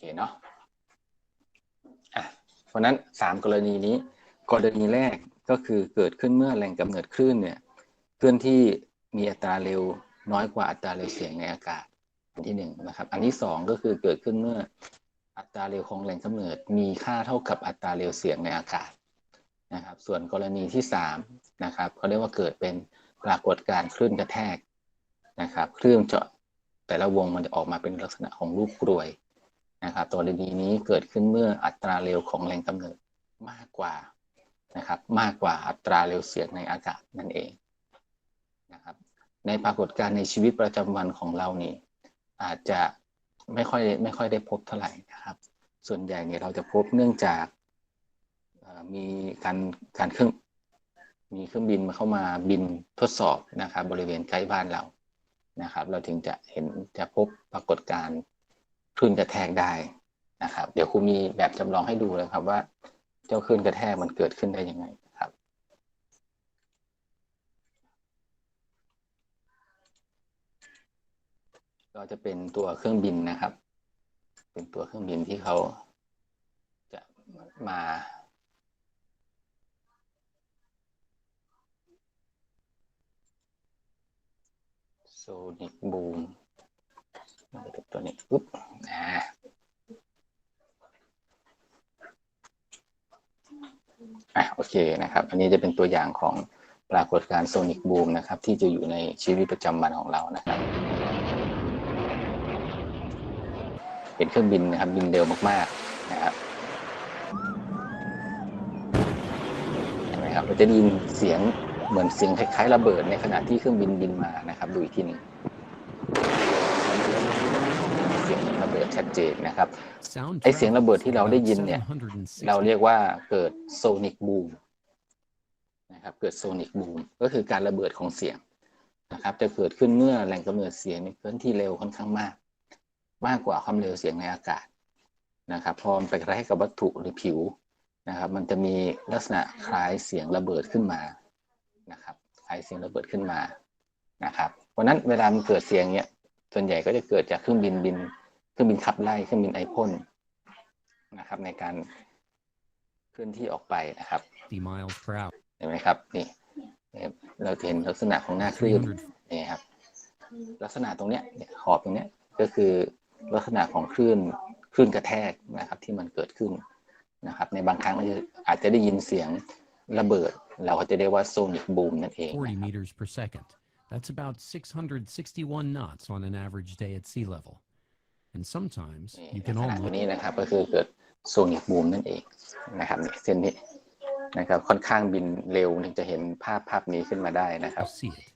เคเนาะอะเพราะนั้นสามกรณีนี้ กรณีแรกก็คือเกิดขึ้นเมื่อแหล่งกำเนิดคลื่นเนี่ยเคลื่อนที่มีอัตราเร็วน้อยกว่าอัตราเร็วเสียงในอากาศอันที่หนึ่งนะครับ อันที่สองก็คือเกิดขึ้นเมื่ออัตราเร็วของแหล่งกำเนิด มีค่าเท่ากับอัตราเร็วเสียงในอากาศนะครับ ส่วนกรณีที่สามนะครับเขาเรียกว่าเกิดเป็นปรากฏการณ์คลื่นกระแทกนะครับคลื่นเจาะแต่ละวงมันจะออกมาเป็นลักษณะของรูปกรวย นะครับตัวกรณีนี้เกิดขึ้นเมื่ออัตราเร็วของแหล่งกำเนิดมากกว่านะครับมากกว่าอัตราเร็วเสียงในอากาศนั่นเองนะครับในปรากฏการณ์ในชีวิตประจำวันของเรานี่อาจจะไม่ค่อยไม่ค่อยได้พบเท่าไหร่นะครับ ส่วนใหญ่เนี่ยเราจะพบเนื่องจากมีการการเครื่องมีเครื่องบินมาเข้ามาบินทดสอบนะครับบริเวณใกล้บ้านเรานะครับ เราถึงจะเห็นจะพบปรากฏการณ์ คลื่นกระแทกได้นะครับ เดี๋ยวครูมีแบบจำลองให้ดูเลยครับว่า เจ้าคลื่นกระแทกมันเกิดขึ้นได้ยังไงครับก็จะเป็นตัวเครื่องบินนะครับ เป็นตัวเครื่องบินที่เขาจะมาโซนิกบูม ตัวนี้ปุ๊บอ่าอะโอเคนะครับ อันนี้จะเป็นตัวอย่างของปรากฏการณ์โซนิกบูมนะครับ ที่จะอยู่ในชีวิตประจำวันของเรานะครับเป็นเครื่องบินนะครับบินเร็วมากๆนะครับเห็นไหมครับเราจะได้ยินเสียงเหมือนเสียงคล้ายๆระเบิดในขณะที่เครื่องบินบินมานะครับ ดูอีกทีหนึงเสียงระเบิดชัดเจนนะครับไอเสียงระเบิดที่เราได้ยินเนี่ย เราเรียกว่าเกิดโซนิกบูมนะครับเกิดโซนิกบูมก็คือการระเบิดของเสียงนะครับ จะเกิดขึ้นเมื่อแหล่งกำเนิดเสียงมีเคลื่อนที่เร็วค่อนข้างมาก มากกว่าความเร็วเสียงในอากาศนะครับ พอมันไปกระแทกกับวัตถุหรือผิวนะครับ มันจะมีลักษณะคล้ายเสียงระเบิดขึ้นมานะครับ คล้ายเสียงระเบิดขึ้นมานะครับ เพราะฉะนั้นเวลามันเกิดเสียงเนี้ยส่วนใหญ่ก็จะเกิดจากเครื่องบินบินเค รื่องบินขับไล่เครื่องบินไอพ่นนะครับ ในการเคลื่อนที่ออกไปนะครับ50 miles per hour. เห็นไหมครับนี่นะครับเราจะเห็นลักษณะของหน้าคลื่น300นี่ครับ ลักษณะตรงเนี้ยเนี่ยขอบตรงเนี้ยก็คือลักษณะของคลื่นคลื่นกระแทกนะครับ ที่มันเกิดขึ้นนะครับ ในบางครั้งอาจจะอาจจะได้ยินเสียงระเบิด เราก็จะเรียกว่าโซนิกบูมนั่นเอง40 meters per second. That's about 661 knots on an average day at sea level. And sometimes นี่ you ลั can กษณะตัว almost นี้นะครับก็คือเกิดโซนิกบูมนั่นเองนะครับนี่เส้นนี้นะครับค่อนข้างบินเร็วถึงจะเห็นภาพภาพนี้ขึ้นมาได้นะครับ see it.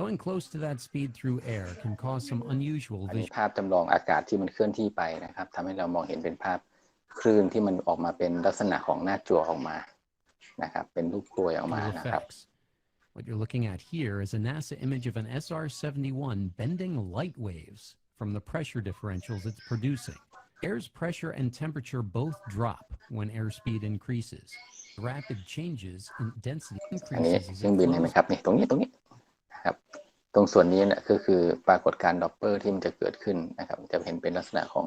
Going close to that speed through air can cause some unusual อันนี้ visual ภาพจำลองอากาศที่มันเคลื่อนที่ไปนะครับทำให้เรามองเห็นเป็นภาพคลื่นที่มันออกมาเป็นลักษณะของหน้าจั่วออกมานะครับ เป็นรูปกลวยออกมานะครับ effects. What you're looking at here is a NASA image of an SR 71 bending light waves from the pressure differentials it's producing. Air's pressure and temperature both drop when airspeed increases. Rapid changes in density อันนี้ increases เค as รื่อง it บินเห็นไหม flows ครับนี่ตรงนี้ตรงนี้นะครับ ตรงส่วนนี้เนี่ยก็คือปรากฏการณ์ดอปเปอร์ที่มันจะเกิดขึ้นนะครับ จะเห็นเป็นลักษณะของ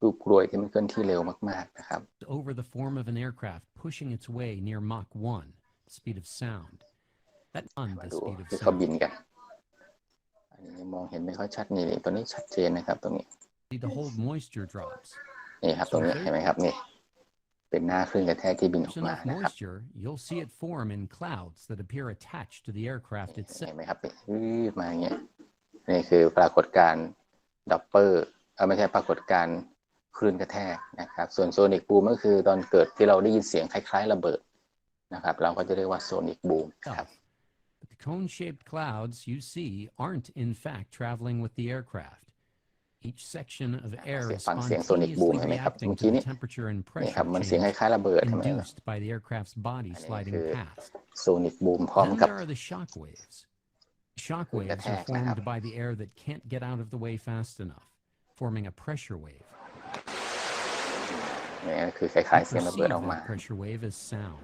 รูปกลวยที่มันเคลื่อนที่เร็วมากๆนะครับ over the form of an aircraft pushing its way near Mach 1, the speed of sound. That on มา the ดู speed of ที่เขาบิน sound. กัน อันนี้ มองเห็นไม่ค่อยชัดนี่นี่ตัวนี้ชัดเจนนะครับตรงนี้ To hold moisture drops. นี่ครับตรงนี้เห็นไหมครับนี่เป็นหน้าคลื่นกระแทกที่บินออ There's กมา enough นะครับ moisture, you'll see it form in clouds that appear attached to the aircraft เห็ itself. นไหมครับนี่วืดมาอย่างเงี้ยนี่คือปรากฏการณ์ดับเปอร์เออไม่ใช่ปรากฏการณ์คลื่นกระแทกนะครับ ส่วนโซนิกบูมก็คือตอนเกิดที่เราได้ยินเสียงคล้าย ๆ ระเบิดนะครับ เราก็จะเรียกว่าโซนิกบูมครับ But the cone shaped clouds you see aren't, in fact, traveling with the aircraft. Each section of air เสียง is ฟังเสียงโซนิกบูม spontaneously เห็นไหมครับ reacting เมื่อ to กี้ the นี่ temperature and นี่ครั pressure บมันเสียงค change ล้ายๆระเบิดใช่ไหม induced by the aircraft's body And slidingคือ past. โซนิกบูมพร้อม Then กับ there are the shock waves. Shock waves are attack, formedนะครับ by the air that can't get out of the way fast enough, forming a pressure wave. นี่ก็คือคล้ายๆ We เสียงระเบิด perceive ออกมา that pressure wave as sound.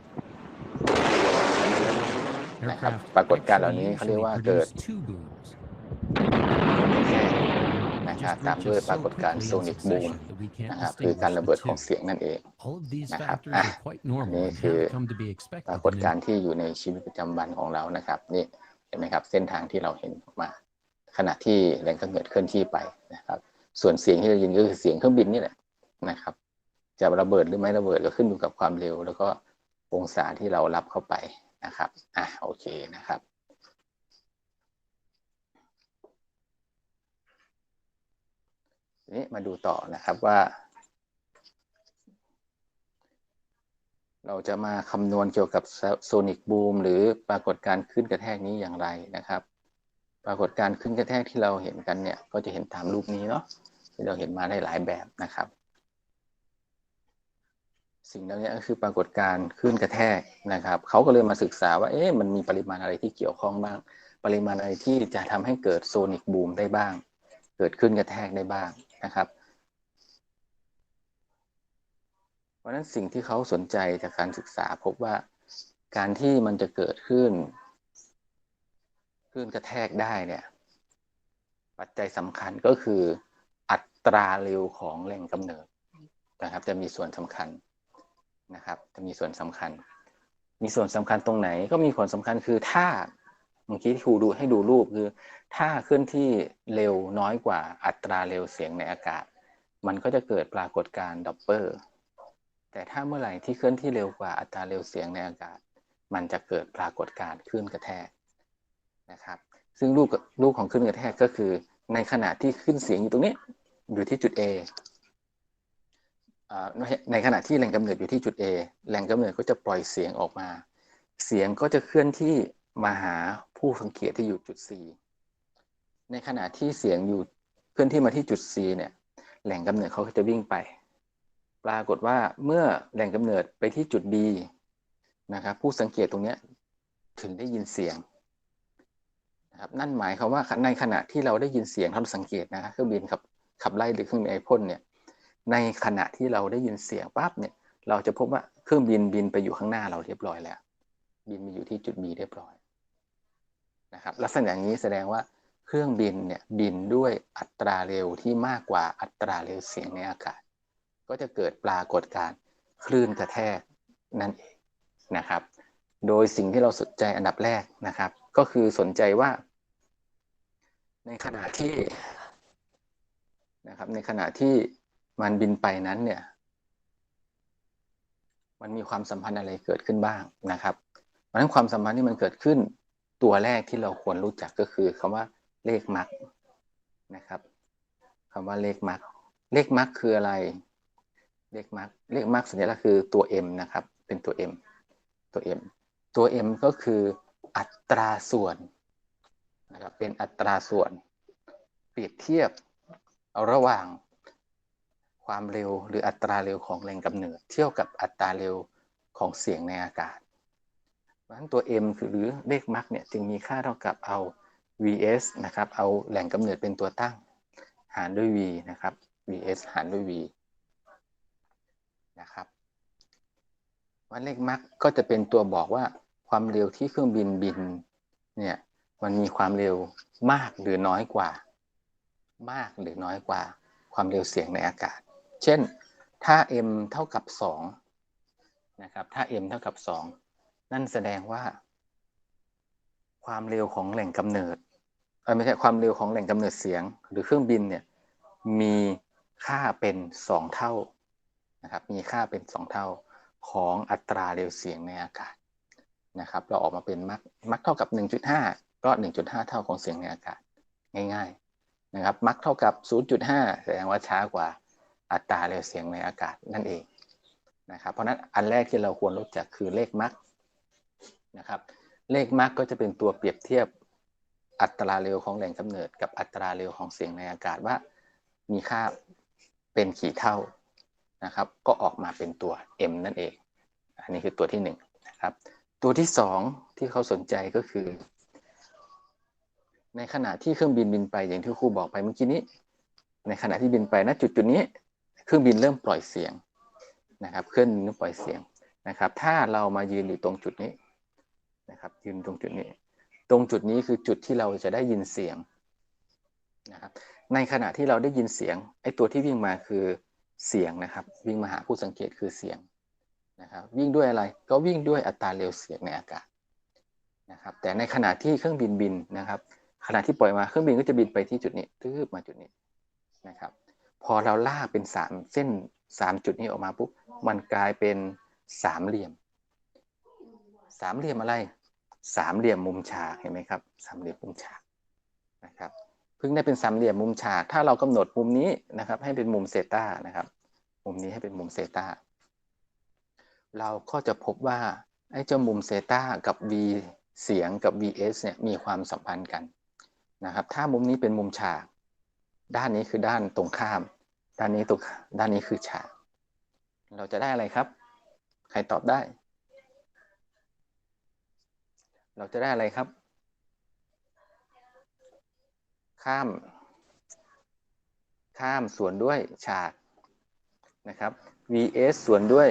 นะครับ Aircraft ปรากฏการณ์เหล่านี้ actually เขาเรียก usually ว่าเกิด produce two booms. นะอ่า just ตาม reach ด้วย us ปรา so กฏการณ์ quickly โซ in นิกบูม succession that we can't นะครับคือการ distinguish ระเบิด the ของ two. เสียงนั่นเอง All of these นะครับ factors อะ are quite normal นี่ and คือ have come to be ป expected รากฏ in การณ์ที่อยู่ในชีวิตประจำวันของเรานะครับนี่เห็นไหมครับเส้นทางที่เราเห็นออกมา ขณะที่แรงกำเนิดเคลื่อนที่ไปนะครับ ส่วนเสียงที่เรายินก็คือเสียงเครื่องบินนี่แหละนะครับ จะระเบิดหรือไม่ระเบิดก็ขึ้นอยู่กับความเร็ว แล้วก็องศาที่เรารับเข้าไป นะครับ อะโอเคนะครับนี้มาดูต่อนะครับว่า เราจะมาคำนวณเกี่ยวกับโซนิกบูมหรือปรากฏการขึ้นกระแทกนี้อย่างไรนะครับ ปรากฏการขึ้นกระแทกที่เราเห็นกันเนี่ย ก็จะเห็นตามรูปนี้เนาะที่เราเห็นมาได้หลายแบบนะครับ สิ่งเหล่านี้ก็คือปรากฏการณ์ขึ้นกระแทกนะครับเขาก็เลยมาศึกษาว่าเอ๊ะมันมีปริมาณอะไรที่เกี่ยวข้องบ้าง ปริมาณอะไรที่จะทำให้เกิดโซนิกบูมได้บ้าง เกิดขึ้นกระแทกได้บ้างนะครับ เพราะนั้นสิ่งที่เขาสนใจจากการศึกษาพบว่าการที่มันจะเกิดขึ้นขึ้นกระแทกได้เนี่ย ปัจจัยสำคัญก็คืออัตราเร็วของแหล่งกำเนิดนะครับ จะมีส่วนสำคัญ นะครับ จะมีส่วนสำคัญ มีส่วนสำคัญตรงไหนก็มีผลสำคัญคือถ้าเมื่อกี้ที่ครูดูให้ดูรูปคือ ถ้าเคลื่อนที่เร็วน้อยกว่าอัตราเร็วเสียงในอากาศ มันก็จะเกิดปรากฏการณ์ดับเบิลแต่ถ้าเมื่อไหร่ที่เคลื่อนที่เร็วกว่าอัตราเร็วเสียงในอากาศ มันจะเกิดปรากฏการณ์คลื่นกระแทกนะครับ ซึ่งรูปรูปของคลื่นกระแทกก็คือ ในขณะที่ขึ้นเสียงอยู่ตรงนี้อยู่ที่จุด A ในขณะที่แหล่งกำเนิดอยู่ที่จุด A แหล่งกำเนิดก็จะปล่อยเสียงออกมา เสียงก็จะเคลื่อนที่มาหาผู้สังเกตที่อยู่จุด C ในขณะที่เสียงอยู่เคลื่อนที่มาที่จุด C เนี่ยแหล่งกำเนิดเขาก็จะวิ่งไป ปรากฏว่าเมื่อแหล่งกำเนิดไปที่จุด B นะครับผู้สังเกตตรงนี้ถึงได้ยินเสียงนะครับนั่นหมายความว่าในขณะที่เราได้ยินเสียงท่านสังเกตนะเครื่องบินขับขับไล่หรือเครื่องบินไอพ่นเนี่ย ในขณะที่เราได้ยินเสียงปั๊บเนี่ยเราจะพบว่าเครื่องบินบินไปอยู่ข้างหน้าเราเรียบร้อยแล้ว บินมาอยู่ที่จุด B เรียบร้อยนะครับลักษณะอย่างนี้แสดงว่าเครื่องบินเนี่ยบินด้วยอัตราเร็วที่มากกว่าอัตราเร็วเสียงในอากาศ ก็จะเกิดปรากฏการคลื่นกระแทกนั่นเองนะครับ โดยสิ่งที่เราสนใจอันดับแรกนะครับ ก็คือสนใจว่า ในขณะที่นะครับในขณะที่ มันบินไปนั้นเนี่ย มันมีความสัมพันธ์อะไรเกิดขึ้นบ้างนะครับ เพราะฉะนั้นความสัมพันธ์ที่มันเกิดขึ้น ตัวแรกที่เราควรรู้จักก็คือคำว่าเลขมักนะครับคำว่าเลขมักเลขมักคืออะไร เลขมักเลขมักสัญลักษณ์คือตัว m นะครับ เป็นตัว m ตัว m ตัว m ก็คืออัตราส่วนนะครับเป็นอัตราส่วน เปรียบเทียบระหว่าง ความเร็วหรืออัตราเร็วของแรงกำเนิด เทียบกับอัตราเร็วของเสียงในอากาศเพราะฉะนั้นตัว m คือหรือเลขมักเนี่ยจึงมีค่าเท่ากับเอา vs นะครับ เอาแหล่งกำเนิดเป็นตัวตั้ง หารด้วย v นะครับ vs หารด้วย v นะครับวันเลขมักก็จะเป็นตัวบอกว่าความเร็วที่เครื่องบินบินเนี่ยมันมีความเร็วมากหรือน้อยกว่า มากหรือน้อยกว่า ความเร็วเสียงในอากาศ เช่นถ้า m เท่ากับ2นะครับถ้า m เท่ากับ 2 นั่นแสดงว่า ความเร็วของแหล่งกำเนิดเออไม่ใช่ความเร็วของแหล่งกำเนิดเสียง หรือเครื่องบินเนี่ยมีค่าเป็น 2 เท่านะครับมีค่าเป็น 2 เท่าของอัตราเร็วเสียงในอากาศนะครับ เราออกมาเป็นมักมักเท่ากับ 1.5 ก็ 1.5 เท่าของเสียงในอากาศง่าย ๆนะครับ มักเท่ากับ 0.5 แสดงว่าช้ากว่า อัตราเร็วเสียงในอากาศนั่นเองนะครับเพราะนั้นอันแรกที่เราควรรู้จักคือเลขมักนะครับเลขมักก็จะเป็นตัวเปรียบเทียบอัตราเร็วของแหล่งกำเนิด กับอัตราเร็วของเสียงในอากาศว่ามีค่าเป็นกี่เท่านะครับ ก็ออกมาเป็นตัว m นั่นเอง อันนี้คือตัวที่1นนะครับตัวที่ 2 ที่เขาสนใจก็คือ ในขณะที่เครื่องบินบินไปอย่างที่ครูบอกไปเมื่อกี้นี้ ในขณะที่บินไปณจุดจุดนี้ เครื่องบินเริ่มปล่อยเสียงนะครับเครื่องบินเริ่มปล่อยเสียงนะครับ ถ้าเรามายืนอยู่ตรงจุดนี้นะครับยืนตรงจุดนี้ ตรงจุดนี้คือจุดที่เราจะได้ยินเสียงนะครับในขณะที่เราได้ยินเสียงไอ้ตัวที่วิ่งมาคือเสียงนะครับ วิ่งมาหาผู้สังเกตคือเสียงนะครับวิ่งด้วยอะไรก็วิ่งด้วยอัตราเร็วเสียงในอากาศนะครับแต่ในขณะที่เครื่องบินบินนะครับ ขณะที่ปล่อยมาเครื่องบินก็จะบินไปที่จุดนี้ตื้อมาจุดนี้นะครับ พอเราลากเป็นสามเส้นสามจุดนี้ออกมาปุ๊บมันกลายเป็นสามเหลี่ยม สามเหลี่ยมอะไร สามเหลี่ยมมุมฉากเห็นไหมครับ สามเหลี่ยมมุมฉากนะครับเพิ่งได้เป็นสามเหลี่ยมมุมฉาก ถ้าเรากำหนดมุมนี้นะครับ ให้เป็นมุมเซตานะครับ มุมนี้ให้เป็นมุมเซตาเราก็จะพบว่าไอ้เจ้ามุมเซตากับ v เสียงกับ vs เนี่ยมีความสัมพันธ์กันนะครับ ถ้ามุมนี้เป็นมุมฉาก ด้านนี้คือด้านตรงข้าม ด้านนี้ตรงด้านนี้คือฉาก เราจะได้อะไรครับ ใครตอบได้ เราจะได้อะไรครับ ข้าม ข้ามส่วนด้วยฉากนะครับ vs ส่วนด้วย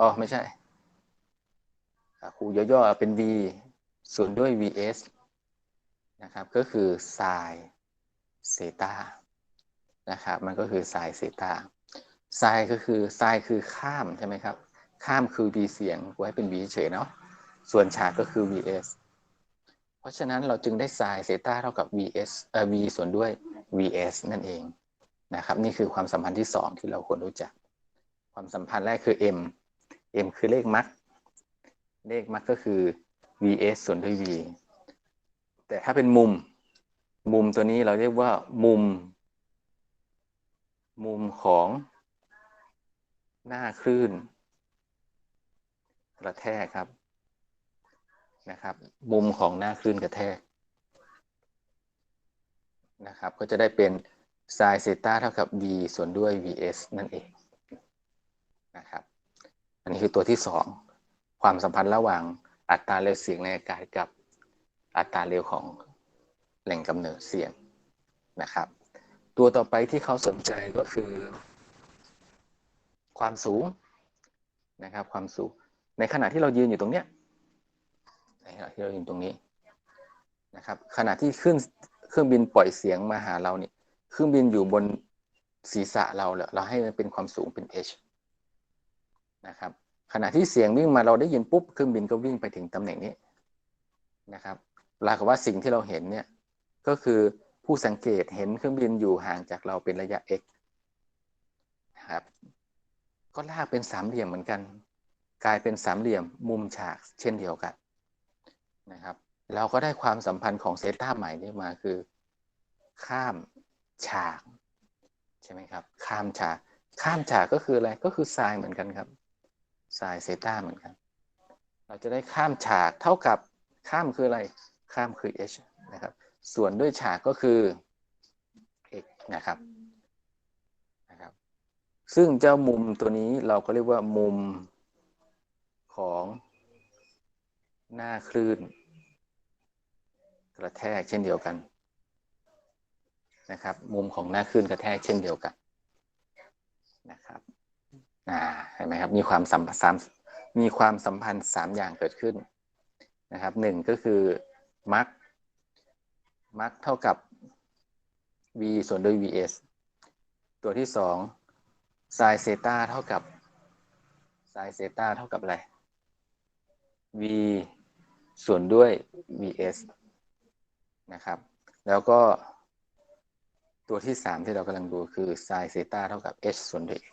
อ๋อ ไม่ใช่ครูย่อๆเป็น v ส่วนด้วย vs นะครับ ก็คือ sin เซตา นะครับ มันก็คือ sin เซตา sin ก็คือ sin คือข้ามใช่ไหมครับ ข้ามคือ v เสียงไว้เป็น v เฉยเนาะส่วนฉากก็คือ vs เพราะฉะนั้นเราจึงได้ sin เซตาเท่ากับ vs เอ่อ v ส่วนด้วย vs นั่นเองนะครับ นี่คือความสัมพันธ์ที่ 2 ที่เราควรรู้จัก ความสัมพันธ์แรกคือ m m คือเลขมัดเลขมัดก็คือ vs ส่วนด้วย v แต่ถ้าเป็นมุม มุมตัวนี้เราเรียกว่ามุม มุมของหน้าคลื่นกระแทกครับนะครับ มุมของหน้าคลื่นกระแทกนะครับ ก็จะได้เป็น sin เซต้าเท่ากับ v ส่วนด้วย vs นั่นเองนะครับ อันนี้คือตัวที่สองความสัมพันธ์ระหว่างอัตราเร็วเสียงในอากาศกับอัตราเร็วของแหล่งกำเนิดเสียงนะครับ ตัวต่อไปที่เขาสนใจก็คือ ความสูงนะครับ ความสูง ในขณะที่เรายืนอยู่ตรงเนี้ยในขณะที่เรายืนตรงนี้นะครับ ขณะที่ขึ้นเครื่องบินปล่อยเสียงมาหาเราเนี่ยเครื่องบินอยู่บนศีรษะเราเราให้มันเป็นความสูงเป็น h นะครับ ขณะที่เสียงวิ่งมาเราได้ยินปุ๊บเครื่องบินก็วิ่งไปถึงตำแหน่งนี้นะครับปรากฏว่าสิ่งที่เราเห็นเนี่ยก็คือ ผู้สังเกตเห็นเครื่องบินอยู่ห่างจากเราเป็นระยะ x ครับก็ลากเป็นสามเหลี่ยมเหมือนกัน กลายเป็นสามเหลี่ยมมุมฉากเช่นเดียวกันนะครับ เราก็ได้ความสัมพันธ์ของเซต้าใหม่นี้มาคือ ข้ามฉากใช่ไหมครับ ข้ามฉาก ข้ามฉากก็คืออะไรก็คือไซน์เหมือนกันครับไซน์เซต้าเหมือนกัน เราจะได้ข้ามฉากเท่ากับข้ามคืออะไรข้ามคือ h นะครับ ส่วนด้วยฉากก็คือ x นะครับนะครับ ซึ่งเจ้ามุมตัวนี้เราก็เรียกว่ามุมของหน้าคลื่น กระแทกเช่นเดียวกันนะครับ มุมของหน้าคลื่นกระแทกเช่นเดียวกันนะครับอ่าเห็นไหมครับ มีความสัมพันธ์มีความสัมพันธ์สามอย่างเกิดขึ้นนะครับหนึ่งก็คือมัก มักเท่ากับ v ส่วนด้วย vs ตัวที่สอง sin เซตาเท่ากับ sin เซตาเท่ากับอะไร v ส่วนด้วย vs นะครับ แล้วก็ตัวที่สามที่เรากำลังดูคือ sin เซตาเท่ากับ h ส่วนด้วย x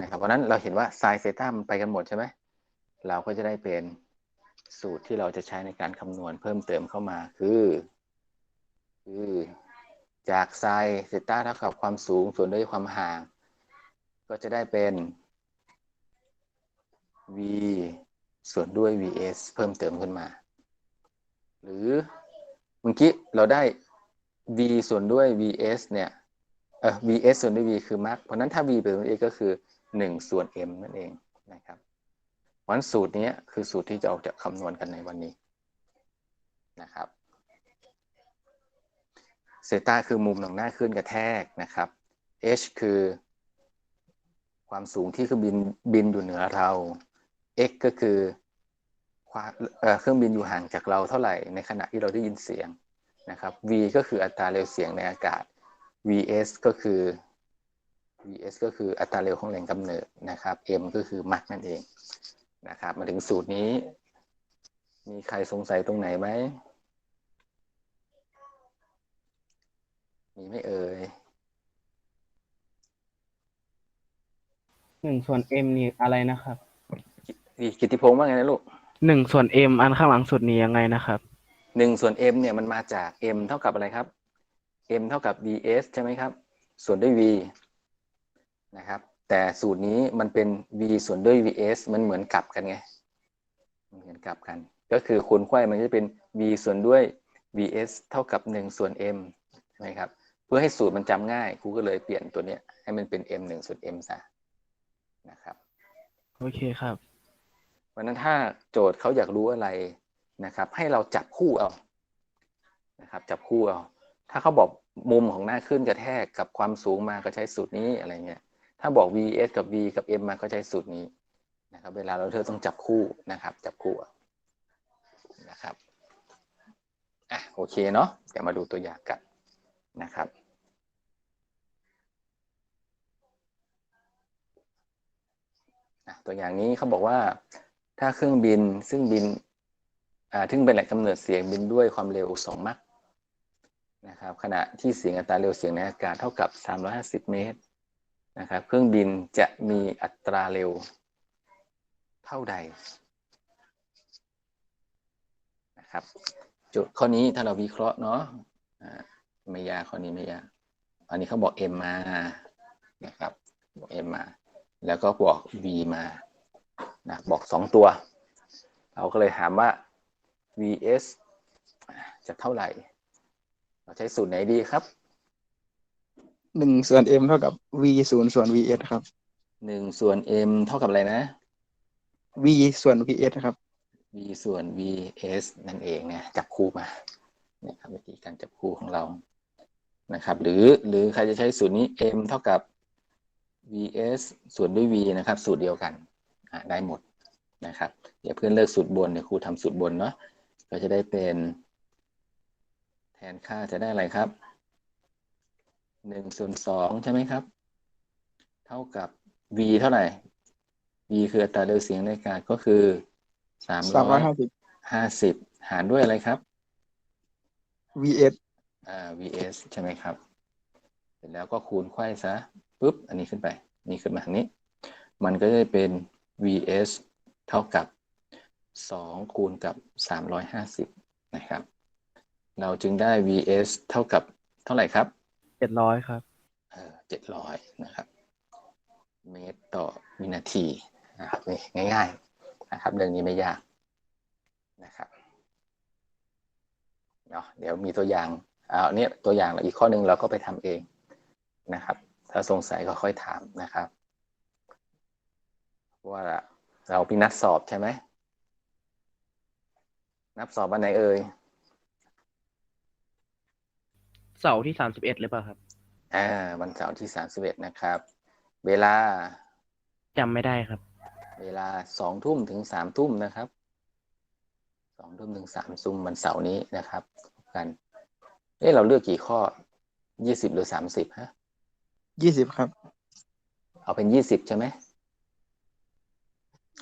นะครับ เพราะนั้นเราเห็นว่า sin เซตามันไปกันหมดใช่ไหม เราก็จะได้เป็นสูตรที่เราจะใช้ในการคำนวณเพิ่มเติมเข้ามาคือ คือจากไซเซตาเท่ากับความสูงส่วนด้วยความห่าง ก็จะได้เป็น v ส่วนด้วย vs เพิ่มเติมขึ้นมา หรือเมื่อกี้เราได้ v ส่วนด้วย vs เนี่ยเออ vs ส่วนด้วย v คือมาร์กเพราะนั้นถ้า v เป็นตัว a ก็คือ 1 ส่วน m นั่นเองนะครับวันสูตรนี้คือสูตรที่จะออกจากคำนวณกันในวันนี้นะครับ เซต้าคือมุมของหน้าขึ้นกระแทกนะครับ h คือ ความสูงที่เครื่องบินบินอยู่เหนือเรา x ก็คือเครื่องบินอยู่ห่างจากเราเท่าไหร่ในขณะที่เราได้ยินเสียงนะครับ v ก็คืออัตราเร็วเสียงในอากาศ vs ก็คือ vs ก็คืออัตราเร็วของแหล่งกำเนิดนะครับ m ก็คือมักนั่นเองนะครับ มาถึงสูตรนี้ มีใครสงสัยตรงไหนไหม มีไม่เอ่ยหนึ่งส่วน m นี่อะไรนะครับกิติพงษ์ว่าไงนะลูกหนึ่งส่วน m อันข้างหลังสุดนี้ยังไงนะครับ หนึ่งส่วน m เนี่ยมันมาจาก m เท่ากับอะไรครับ m เท่ากับ vs ใช่ไหมครับ ส่วนด้วย v นะครับ แต่สูตรนี้มันเป็น v ส่วนด้วย vs มันเหมือนกลับกันไงมันเหมือนกลับกัน ก็คือคูณไขว้มันจะเป็น v ส่วนด้วย vs เท่ากับหนึ่งส่วน m ใช่ไหมครับเพื่อให้สูตรมันจำง่ายครูก็เลยเปลี่ยนตัวเนี้ยให้มันเป็น m หนึ่งส่วน m ซะนะครับ โอเคครับเพราะฉะนั้นถ้าโจทย์เขาอยากรู้อะไรนะครับ ให้เราจับคู่เอานะครับ จับคู่เอาถ้าเขาบอกมุมของหน้าขึ้นกระแทกกับความสูงมาก็ใช้สูตรนี้อะไรเงี้ย ถ้าบอก vs กับ v กับ m มาก็ใช้สูตรนี้นะครับ เวลาเราเธอต้องจับคู่นะครับ จับคู่เอานะครับอะโอเคเนาะเดี๋ยวมาดูตัวอย่างกันนะครับ อะ ตัวอย่างนี้เขาบอกว่า ถ้าเครื่องบินซึ่งบินอ่าซึ่งเป็นแหล่งกำเนิดเสียงบินด้วยความเร็ว2มัคนะครับขณะที่เสียงอัตราเร็วเสียงในอากาศเท่ากับ 350 เมตรนะครับเครื่องบินจะมีอัตราเร็วเท่าใดนะครับจทย์ข้อนี้ถ้าเราวิเคราะห์เนาะอ่าไม่ยากข้อนี้ไม่ยากอันนี้เขาบอก m มานะครับบอก m มา แล้วก็บอก v มานะบอกสองตัว เราก็เลยถามว่า vs จะเท่าไหร่ เราใช้สูตรไหนดีครับหนึ่งส่วน m เท่ากับ v ศูนย์ส่วน vs ครับหนึ่งส่วน m เท่ากับอะไรนะ v ส่วน vs ครับ v ส่วน vs นั่นเองนะจับคู่มานะครับวิธีการจับคู่ของเรานะครับ หรือหรือใครจะใช้สูตรนี้ m เท่ากับ vs ส่วนด้วย v นะครับ สูตรเดียวกันอะได้หมดนะครับเดี๋ยวเพื่อนเลิกสูตรบนเดี๋ยวครูทำสูตรบนเนาะก็จะได้เป็น แทนค่าจะได้อะไรครับหนึ่งส่วนสองใช่ไหมครับ เท่ากับ v เท่าไหร่ v คืออัตราเร็วเสียงในอากาศก็คือสามสามร้ร้ออยยห้าสิบห้าสิบหารด้วยอะไรครับ vs อ่า vs ใช่ไหมครับ เสร็จแล้วก็คูณไขว้ซะ ปุ๊บอันนี้ขึ้นไป นี่ขึ้นมาทางนี้ มันก็จะเป็น vs เท่ากับ 2 คูณกับ 350 นะครับ เราจึงได้ vs เท่ากับเท่าไหร่ครับเจ็ดร้อยครับเออ700 นะครับ เมตรต่อวินาทีนะครับนี่ง่ายๆนะครับ เรื่องนี้ไม่ยากนะครับเนาะเดี๋ยวมีตัวอย่างเอาเนี่ยตัวอย่างอีกข้อหนึ่งเราก็ไปทำเองนะครับ ถ้าสงสัยก็ค่อยถามนะครับ ว่าเรามีนัดสอบใช่ไหม นับสอบวันไหนเอ่ย เสาร์ที่สามสิบเอ็ดหรือเปล่าครับ อ่า วันเสาร์ที่31นะครับ เวลาจำไม่ได้ครับ เวลาสองทุ่มถึงสามทุ่มนะครับสองทุ่มถึงสามทุ่มวันเสาร์นี้นะครับ กัน เอ๊ะเราเลือกกี่ข้อยี่สิบหรือสามสิบฮะ ยี่สิบครับ เอาเป็นยี่สิบใช่ไหม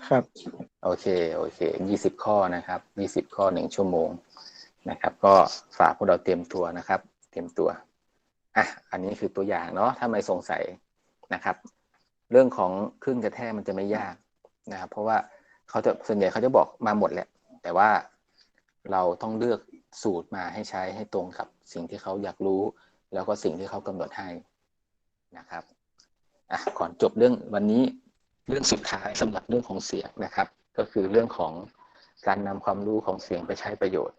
ครับ โอเค โอเคยี่สิบข้อนะครับยี่สิบข้อหนึ่งชั่วโมงนะครับ ก็ฝากพวกเราเตรียมตัวนะครับ เตรียมตัวอะอันนี้คือตัวอย่างเนาะถ้าไม่สงสัยนะครับ เรื่องของคลื่นกระแทกมันจะไม่ยากนะครับ เพราะว่าเขาจะส่วนใหญ่เขาจะบอกมาหมดแหละ แต่ว่าเราต้องเลือกสูตรมาให้ใช้ให้ตรงกับสิ่งที่เขาอยากรู้ แล้วก็สิ่งที่เขากำหนดให้ นะครับอะก่อนจบเรื่องวันนี้เรื่องสุดท้ายสำหรับเรื่องของเสียงนะครับ ก็คือเรื่องของการนำความรู้ของเสียงไปใช้ประโยชน์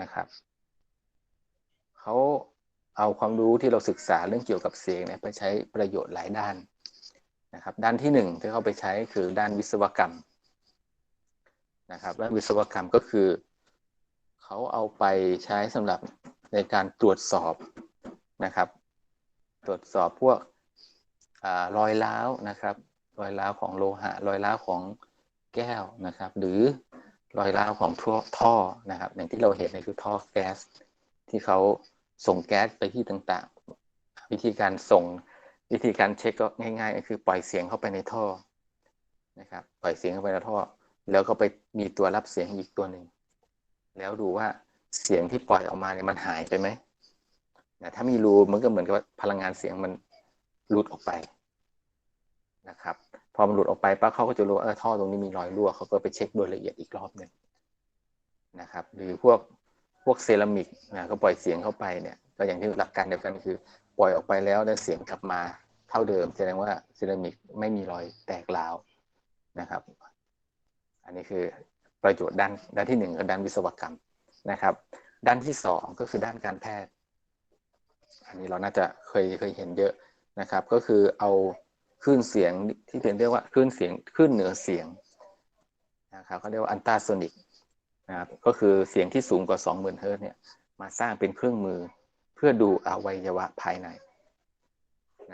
นะครับเขาเอาความรู้ที่เราศึกษาเรื่องเกี่ยวกับเสียงเนี่ยไปใช้ประโยชน์หลายด้านนะครับ ด้านที่หนึ่งที่เขาไปใช้คือด้านวิศวกรรมนะครับด้านวิศวกรรมก็คือเขาเอาไปใช้สำหรับในการตรวจสอบนะครับ ตรวจสอบพวกอรอยร้าวนะครับ รอยร้าวของโลหะ รอยร้าวของแก้วนะครับ หรือรอยร้าวของท่อท่อนะครับ อย่างที่เราเห็นในคือท่อแก๊สที่เขาส่งแก๊สไปที่ต่างๆ วิธีการส่งวิธีการเช็คก็ง่ายๆก็คือปล่อยเสียงเข้าไปในท่อนะครับ ปล่อยเสียงเข้าไปในท่อ แล้วก็ไปมีตัวรับเสียงอีกตัวหนึ่งแล้วดูว่าเสียงที่ปล่อยออกมาเนี่ยมันหายไปไหม นะถ้ามีรูมันก็เหมือนกับพลังงานเสียงมันหลุดออกไปนะครับ พอมันหลุดออกไปปั๊บเขาก็จะรู้ว่าเออท่อตรงนี้มีรอยรั่วเขาก็ไปเช็คโดยละเอียดอีกรอบหนึ่งนะครับ หรือพวกพวกเซรามิกนะก็ปล่อยเสียงเข้าไปเนี่ยก็อย่างที่หลักการเดียวกันคือ ปล่อยออกไปแล้วได้เสียงกลับมาเท่าเดิมแสดงว่าเซรามิกไม่มีรอยแตกร้าวนะครับ อันนี้คือประโยชน์ด้านด้านที่หนึ่งคือด้านวิศวกรรมนะครับ ด้านที่สองก็คือด้านการแพทย์ อันนี้เราน่าจะเคยเคยเห็นเยอะนะครับ ก็คือเอาคลื่นเสียงที่เป็นเรียกว่าคลื่นเสียงคลื่นเหนือเสียงนะครับเขาเรียกว่าอันตราโซนิกนะครับก็คือเสียงที่สูงกว่า 20,000เฮิร์ตเนี่ยมาสร้างเป็นเครื่องมือเพื่อดูอวัยวะภายใน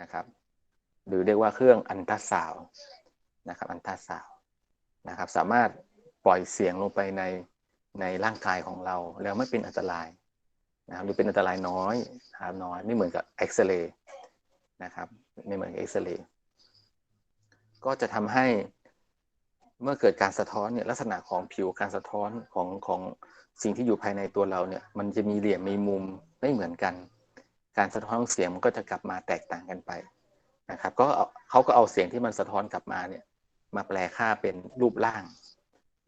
นะครับ หรือเรียกว่าเครื่องอันตราซาวนะครับอันตราซาวนะครับ สามารถปล่อยเสียงลงไปในในร่างกายของเราแล้วไม่เป็นอันตราย นะครับหรือเป็นอันตรายน้อยนะครับน้อยไม่เหมือนกับเอ็กซเรย์นะครับไม่เหมือนกับเอ็กซเรย์ก็จะทำให้เมื่อเกิดการสะท้อนเนี่ยลักษณะของผิวการสะท้อนของของสิ่งที่อยู่ภายในตัวเราเนี่ยมันจะมีเหลี่ยมมีมุมไม่เหมือนกัน การสะท้อนของเสียงมันก็จะกลับมาแตกต่างกันไปนะครับก็เขาก็เอาเสียงที่มันสะท้อนกลับมาเนี่ยมาแปลค่าเป็นรูปร่าง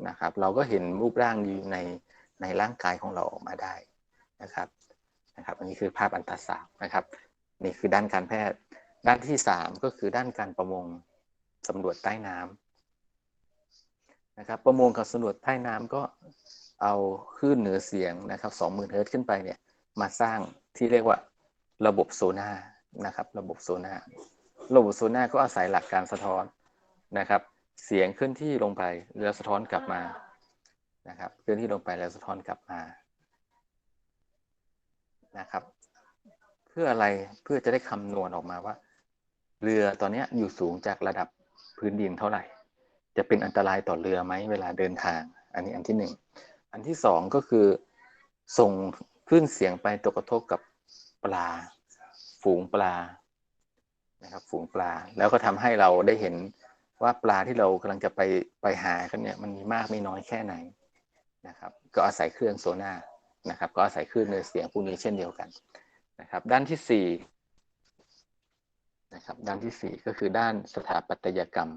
นะครับ เราก็เห็นรูปร่างอยู่ในในร่างกายของเราออกมาได้ นะครับนะครับ อันนี้คือภาพอันตราซาวนะครับ นี่คือด้านการแพทย์ ด้านที่สามก็คือด้านการประมงสำรวจใต้น้ำนะครับ ประมงกับสำรวจใต้น้ำก็เอาคลื่นเหนือเสียงนะครับสองหมื่นเฮิรตซ์ขึ้นไปเนี่ยมาสร้างที่เรียกว่าระบบโซน่านะครับ ระบบโซน่าระบบโซน่าก็อาศัยหลักการสะท้อนนะครับ เสียงเคลื่อนที่ลงไปแล้วสะท้อนกลับมานะครับเคลื่อนที่ลงไปแล้วสะท้อนกลับมา นะครับ เพื่ออะไรเพื่อจะได้คำนวณออกมาว่า เรือตอนนี้อยู่สูงจากระดับพื้นดินเท่าไหร่ จะเป็นอันตรายต่อเรือไหมเวลาเดินทาง อันนี้อันที่หนึ่งอันที่สองก็คือ ส่งคลื่นเสียงไปตกกระทบกับปลา ฝูงปลานะครับ ฝูงปลา แล้วก็ทำให้เราได้เห็นว่าปลาที่เรากำลังจะไปไปหากันเนี่ยมันมีมากไม่น้อยแค่ไหนนะครับ ก็อาศัยเครื่องโซน่า นะครับ ก็อาศัยคลื่นเนื้อเสียงพวกนี้เช่นเดียวกันนะครับ ด้านที่สี่นะครับ ด้านที่สี่ก็คือด้านสถาปัตยกรรม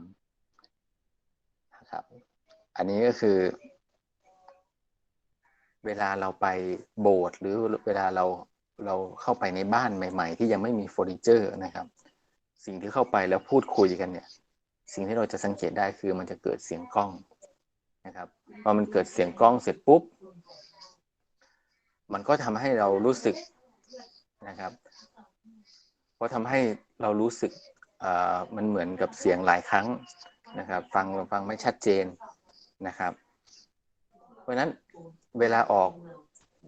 นะครับ อันนี้ก็คือ เวลาเราไปโบสถ์หรือเวลาเราเราเข้าไปในบ้านใหม่ ๆ ที่ยังไม่มีเฟอร์นิเจอร์นะครับ สิ่งที่เข้าไปแล้วพูดคุยกันเนี่ย สิ่งที่เราจะสังเกตได้คือมันจะเกิดเสียงกล้องนะครับพอมันเกิดเสียงกล้องเสร็จปุ๊บ มันก็ทำให้เรารู้สึกนะครับเพราะทำให้เรารู้สึกมันเหมือนกับเสียงหลายครั้งนะครับ ฟังฟังไม่ชัดเจนนะครับ เพราะฉะนั้นเวลาออก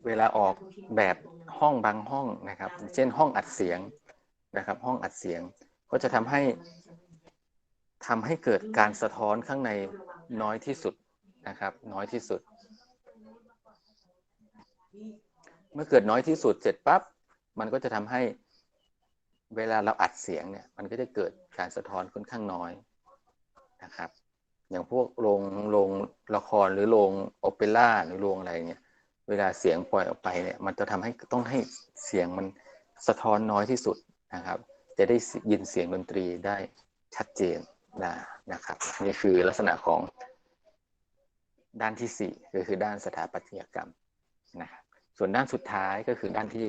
เวลาออกแบบห้องบางห้องนะครับ เช่นห้องอัดเสียงนะครับ ห้องอัดเสียงก็จะทำให้ทำให้เกิดการสะท้อนข้างในน้อยที่สุดนะครับ น้อยที่สุด เมื่อเกิดน้อยที่สุดเสร็จปั๊บมันก็จะทำให้เวลาเราอัดเสียงเนี่ยมันก็จะเกิดการสะท้อนค่อนข้างน้อยนะครับ อย่างพวกโรงโรงละครหรือโรงโอเปร่าหรือโรงอะไรเนี่ยเวลาเสียงปล่อยออกไปเนี่ยมันจะทำให้ต้องให้เสียงมันสะท้อนน้อยที่สุดนะครับ จะได้ยินเสียงดนตรีได้ชัดเจนนะนะครับ นี่คือลักษณะของด้านที่สี่ก็คือด้านสถาปัตยกรรมนะครับ ส่วนด้านสุดท้ายก็คือด้านที่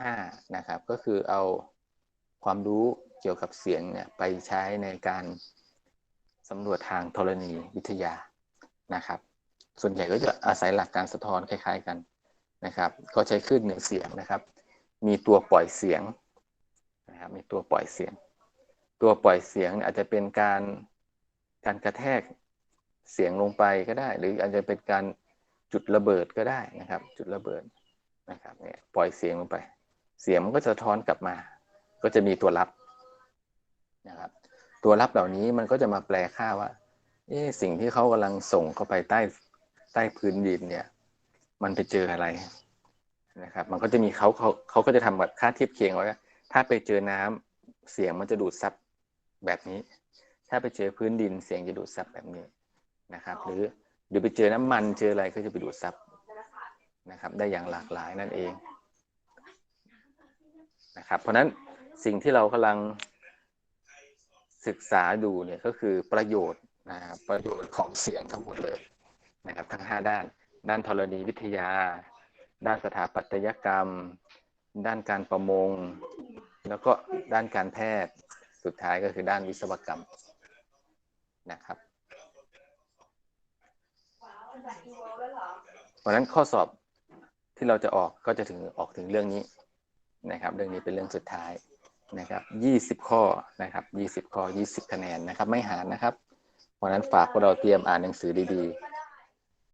ห้านะครับ ก็คือเอาความรู้เกี่ยวกับเสียงเนี่ยไปใช้ในการสำรวจทางธรณีวิทยานะครับ ส่วนใหญ่ก็จะอาศัยหลักการสะท้อนคล้าย ๆกันนะครับ ก็ใช้คลื่นเหนือเสียงนะครับ มีตัวปล่อยเสียงนะครับมีตัวปล่อยเสียง ตัวปล่อยเสียงอาจจะเป็นการการกระแทกเสียงลงไปก็ได้ หรืออาจจะเป็นการ จุดระเบิดก็ได้นะครับ จุดระเบิดนะครับเนี่ยปล่อยเสียงลงไป เสียงมันก็จะท้อนกลับมา ก็จะมีตัวรับนะครับ ตัวรับเหล่านี้มันก็จะมาแปลค่าว่าเอ๊สิ่งที่เขากำลังส่งเข้าไปใต้ใต้พื้นดินเนี่ย มันไปเจออะไรนะครับ มันก็จะมีเขาเขาเขาก็จะทำแบบค่าเทียบเคียงไว้ว่าถ้าไปเจอน้ำเสียงมันจะดูดซับแบบนี้ ถ้าไปเจอพื้นดินเสียงจะดูดซับแบบนี้นะครับ หรือ หรือไปเจอน้ำมันเจออะไรก็จะไปดูดซับนะครับ ได้อย่างหลากหลายนั่นเองนะครับ เพราะฉะนั้นสิ่งที่เรากำลังศึกษาดูเนี่ยก็คือประโยชน์นะครับประโยชน์ของเสียงทั้งหมดเลยนะครับ ทั้งห้าด้าน ด้านธรณีวิทยา ด้านสถาปัตยกรรม ด้านการประมง แล้วก็ด้านการแพทย์สุดท้ายก็คือด้านวิศวกรรมนะครับ เพ ราะนั้นข้อสอบที่เราจะออกก็จะถึงออกถึงเรื่องนี้นะครับ เรื่องนี้เป็นเรื่องสุดท้ายนะครับยี่สิบข้อนะครับยี่สิบข้อยี่สิบคะแนนนะครับ ไม่หารนะครับ เพราะฉะนั้นฝากพวกเราเตรียมอ่านหนังสือดีๆ